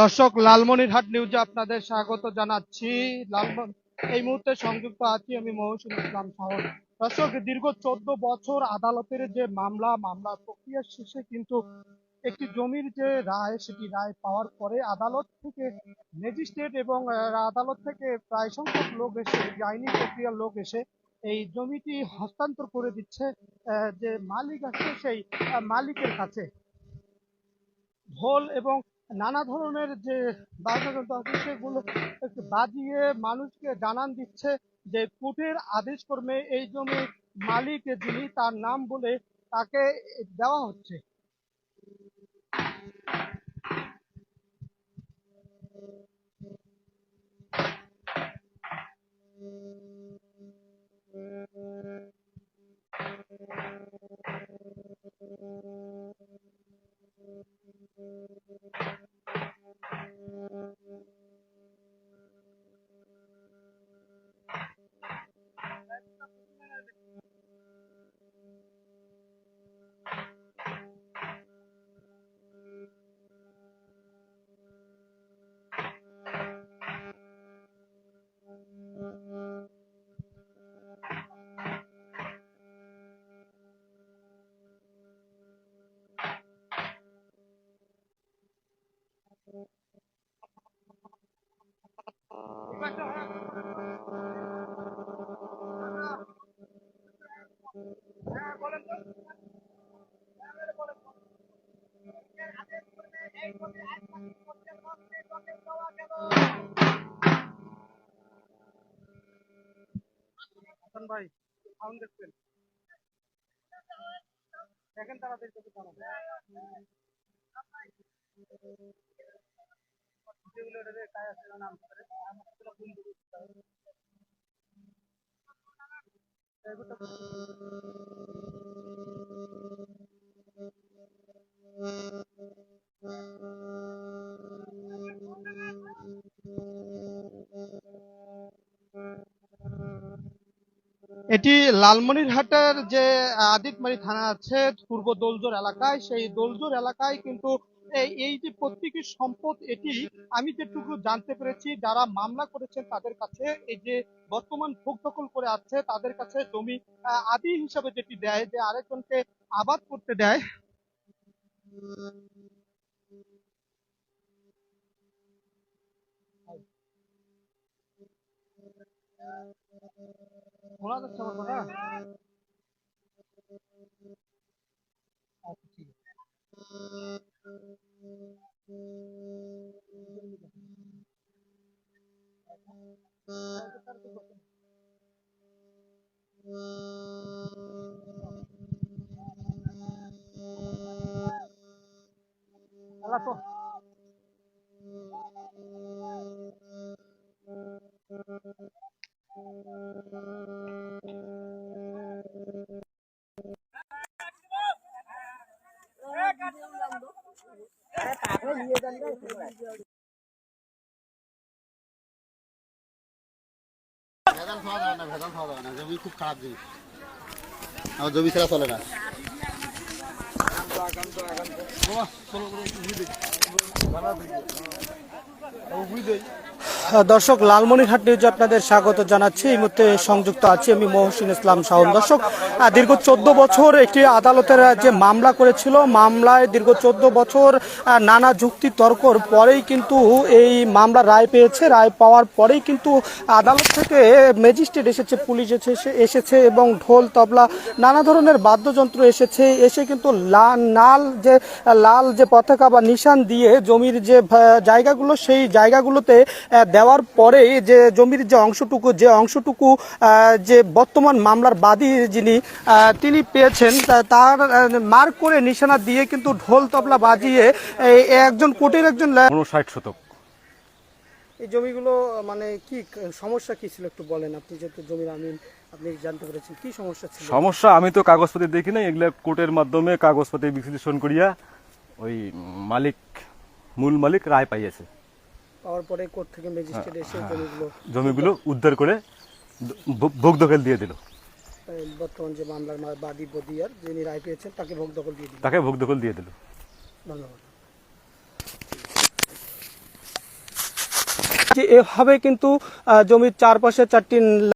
দর্শক, লালমনিরহাট নিউজে আপনাদের স্বাগত জানাচ্ছি। এই মুহূর্তে সংযুক্ত আছি আমি মহসিন ইসলাম শাহন দর্শক, দীর্ঘ চোদ্দ বছর আদালতের যে মামলা মামলা প্রক্রিয়া শেষে কিন্তু একটি জমির যে রায় সেটি রায় পাওয়ার পরে আদালত থেকে ম্যাজিস্ট্রেট এবং আদালত থেকে প্রায় সংখ্যক লোক এসে আইনি প্রক্রিয়ার লোক এসে এই জমিটি হস্তান্তর করে দিচ্ছে যে মালিক আছে সেই মালিকের কাছে। ঢোল এবং নানা ধরনের যে বাদ্যযন্ত্র আছে সেগুলো বাজিয়ে মানুষকে জানান দিচ্ছে যে কোর্টের আদেশ কর্মে এই জমির মালিক যিনি তার নাম বলে তাকে দেওয়া হচ্ছে। হাসান ভাই সাউন্ড দেখছেন? দেখেন তাড়াতাড়ি চোখে তাড়াতাড়ি যেগুলো রে কায় আছে নাম? করে আমার এটি লালমনিরহাটের যে আদিতমারি থানা আছে, পূর্ব দোলজোর এলাকায়। সেই দোলজোর এলাকায় কিন্তু এই যে প্রত্যেকটি সম্পদ, এটি আমি যেটুকু জানতে পেরেছি, যারা মামলা করেছেন তাদের কাছে, এই যে বর্তমান ভোগ দখল করে আছে, তাদের কাছে জমি আদি হিসাবে যেটি দেয়, যে আরেকজনকে আবাদ করতে দেয়। শোনা যাচ্ছে আমার কথা আচ্ছা ঠিক আছে আল্লাহ তো ভেজাল খাওয়া যাবে না, ভেজাল খাওয়া যাবে না, জমি খুব খারাপ জিনিস। আমার জমি ছাড়া চলে না। দর্শক, লালমনিরহাট নিউজে আপনাদের স্বাগত জানাচ্ছি। এই মুহূর্তে সংযুক্ত আছি আমি মহসিন ইসলাম শাওন দর্শক দীর্ঘ চোদ্দ বছর একটি আদালতের যে মামলা করেছিল, মামলায় দীর্ঘ চোদ্দ বছর নানা যুক্তি তর্কর পরেই কিন্তু এই মামলা রায় পেয়েছে। রায় পাওয়ার পরেই কিন্তু আদালত থেকে ম্যাজিস্ট্রেট এসেছে, পুলিশ এসেছে এসেছে এবং ঢোল, তবলা, নানা ধরনের বাদ্যযন্ত্র এসেছে। এসে কিন্তু লাল যে লাল যে পতাকা বা নিশান দিয়ে জমির যে জায়গাগুলো, সেই জায়গাগুলোতে দেওয়ার পরে যে জমির যে অংশটুকু যে অংশটুকু যে বর্তমান মামলার বাদী যিনি তিনি পেয়েছেন তার মার্ক করে নিশানা দিয়ে কিন্তু ঢোল তবলা বাজিয়ে একজন কোর্টের একজন উনষাট শতক। এই জমিগুলো মানে কি সমস্যা কি ছিল একটু বলেন আপনি যেহেতু জমির আমিন আপনি জানতে পেরেছেন কি সমস্যা ছিল? সমস্যা আমি তো কাগজপত্র দেখি না এগুলা কোর্টের মাধ্যমে কাগজপত্রে বিশ্লেষণ করিয়া ওই মালিক মূল মালিক রায় পাইয়েছে। পাওয়ার পরে কোর্ট থেকে ম্যাজিস্ট্রেট এসে জমিগুলো জমিগুলো উদ্ধার করে ভোগ দখল দিয়ে দিল। বর্তমান যে মামলার বাদী বদিয়ার যিনি রায় পেয়েছেন তাকে ভোগ দখল দিয়ে দিল। তাকে ভোগ দখল দিয়ে দিল। ধন্যবাদ। এভাবে কিন্তু জমির চারপাশে চারটি